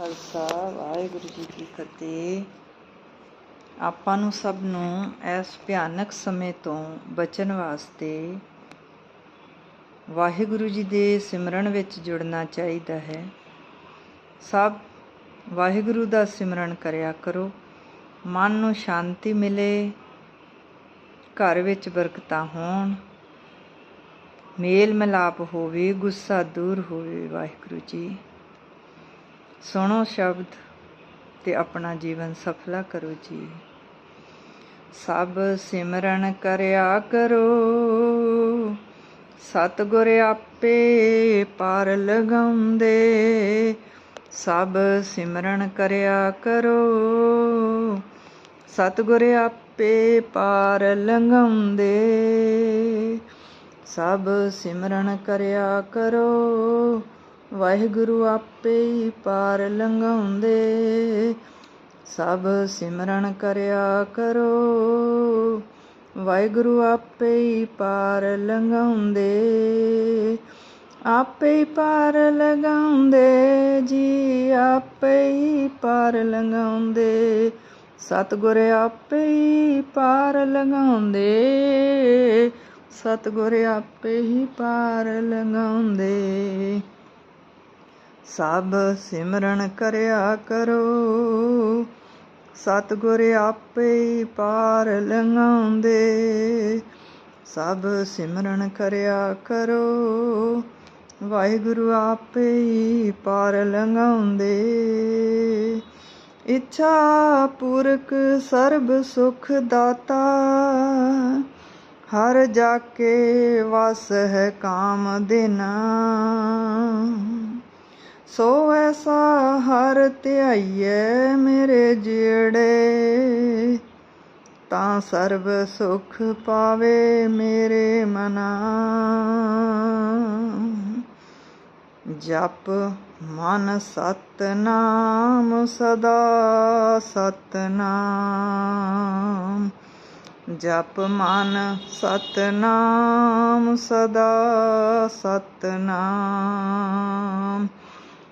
ਖਾਲਸਾ, ਵਾਹਿਗੁਰੂ ਜੀ ਕੀ ਫਤਿਹ। ਆਪਾਂ ਨੂੰ ਸਭ ਨੂੰ ਇਸ ਭਿਆਨਕ ਸਮੇਂ ਤੋਂ ਬਚਣ ਵਾਸਤੇ ਵਾਹਿਗੁਰੂ ਜੀ ਦੇ ਸਿਮਰਨ ਵਿੱਚ ਜੁੜਨਾ ਚਾਹੀਦਾ ਹੈ। ਸਭ ਵਾਹਿਗੁਰੂ ਦਾ ਸਿਮਰਨ ਕਰਿਆ ਕਰੋ। ਮਨ ਨੂੰ ਸ਼ਾਂਤੀ ਮਿਲੇ। ਘਰ ਵਿੱਚ ਬਰਕਤਾਂ ਹੋਣ। ਮੇਲ ਮਿਲਾਪ ਹੋਵੇ, ਗੁੱਸਾ ਦੂਰ ਹੋਵੇ ਵਾਹਿਗੁਰੂ ਜੀ। ਸੁਣੋ ਸ਼ਬਦ ਤੇ ਆਪਣਾ ਜੀਵਨ ਸਫਲਾ ਕਰੋ ਜੀ। ਸਭ ਸਿਮਰਨ ਕਰਿਆ ਕਰੋ, ਸਤਿਗੁਰ ਆਪੇ ਪਾਰ ਲਗਾਉਂਦੇ। ਸਭ ਸਿਮਰਨ ਕਰਿਆ ਕਰੋ, ਸਤਿਗੁਰ ਆਪੇ ਪਾਰ ਲੰਘਾਉਂਦੇ ਸਭ ਸਿਮਰਨ ਕਰਿਆ ਕਰੋ ਵਾਹਿਗੁਰੂ ਆਪੇ ਹੀ ਪਾਰ ਲੰਘਾਉਂਦੇ। ਸਭ ਸਿਮਰਨ ਕਰਿਆ ਕਰੋ। ਵਾਹਿਗੁਰੂ ਆਪੇ ਹੀ ਪਾਰ ਲੰਘਾਉਂਦੇ। ਆਪੇ ਹੀ ਪਾਰ ਲਗਾਉਂਦੇ ਜੀ ਆਪੇ ਹੀ ਪਾਰ ਲੰਘਾਉਂਦੇ। ਸਤਿਗੁਰ ਆਪੇ ਹੀ ਪਾਰ ਲੰਘਾਉਂਦੇ। ਸਤਿਗੁਰ ਆਪੇ ਹੀ ਪਾਰ ਲੰਘਾਉਂਦੇ। ਸਭ ਸਿਮਰਨ ਕਰਿਆ ਕਰੋ। ਸਤਿਗੁਰ ਆਪੇ ਪਾਰ ਲੰਘਾਉਂਦੇ। ਸਭ ਸਿਮਰਨ ਕਰਿਆ ਕਰੋ। ਵਾਹਿਗੁਰੂ ਆਪੇ ਹੀ ਪਾਰ ਲੰਘਾਉਂਦੇ। ਇੱਛਾ ਪੂਰਕ ਸਰਬ ਸੁਖ ਦਾਤਾ। ਹਰ ਜਾ ਕੇ ਵਸ ਹੈ ਕਾਮ ਦੇਨਾ ਸੋ ਐਸਾ ਹਰ ਧਿਆਈਐ ਮੇਰੇ ਜਿਹੜੇ ਤਾਂ ਸਰਬ ਸੁਖ ਪਾਵੇ ਮੇਰੇ ਮਨਾ। ਜਪ ਮਨ ਸਤਨਾਮ ਸਦਾ ਸਤਨਾਮ। ਜਪ ਮਨ ਸਤਨਾਮ ਸਦਾ ਸਤਨਾਮ।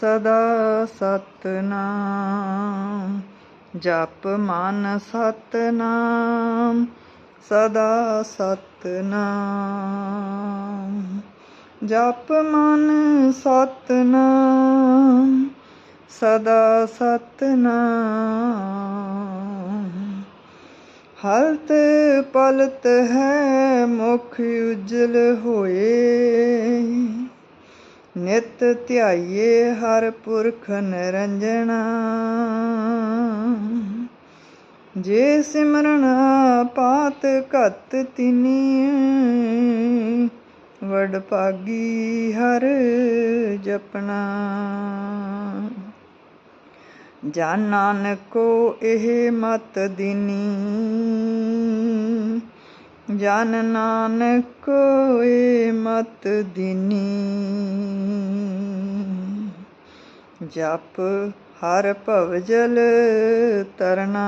ਸਦਾ ਸਤਨਾਮ, ਜਪ ਮਨ ਸਤਨਾਮ, ਸਦਾ ਸਤਨਾਮ, ਜਪ ਮਨ ਸਤਨਾਮ, ਸਦਾ ਸਤਨਾਮ। ਹਲਤ ਪਲਤ ਹੈ ਮੁਖ ਉਜਲ ਹੋਏ। ਨਿਤ ਧਿਆਈਏ ਹਰ ਪੁਰਖ ਨਿਰੰਜਣਾ। ਜੇ ਸਿਮਰਨ ਪਾਤ ਘਤ ਤਿਨੀ, ਵਡ ਭਾਗੀ ਹਰ ਜਪਣਾ। ਜਨ ਨਾਨਕੋ ਇਹ ਮਤ ਦਿਨੀ। ਜਨ ਨਾਨਕ ਏ ਮਤ ਦਿਨੀ। ਜਪ ਹਰ ਭਵਜਲ ਤਰਨਾ।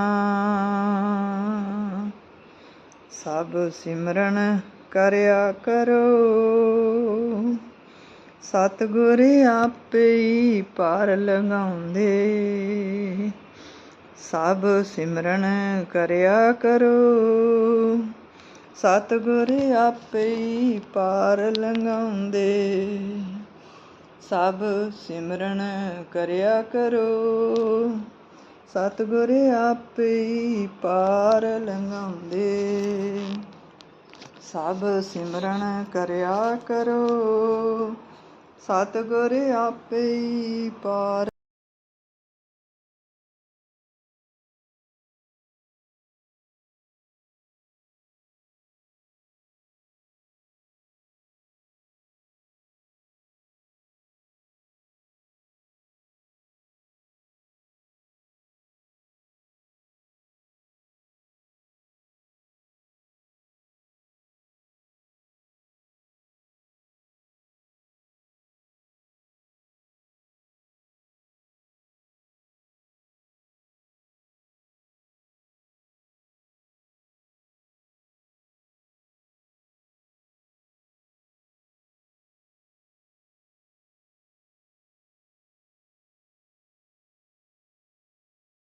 ਸਭ ਸਿਮਰਨ ਕਰਿਆ ਕਰੋ। ਸਤਿਗੁਰ ਆਪੇ ਹੀ ਪਾਰ ਲਗਾਉਂਦੇ। ਸਭ ਸਿਮਰਨ ਕਰਿਆ ਕਰੋ। ਸਤਿਗੁਰ ਆਪੇ ਹੀ ਪਾਰ ਲੰਘਾਉਂਦੇ। ਸਭ ਸਿਮਰਨ ਕਰਿਆ ਕਰੋ। ਸਤਿਗੁਰ ਆਪੇ ਹੀ ਪਾਰ ਲੰਘਾਉਂਦੇ। ਸਭ ਸਿਮਰਨ ਕਰਿਆ ਕਰੋ। ਸਤਿਗੁਰ ਆਪੇ ਹੀ ਪਾਰ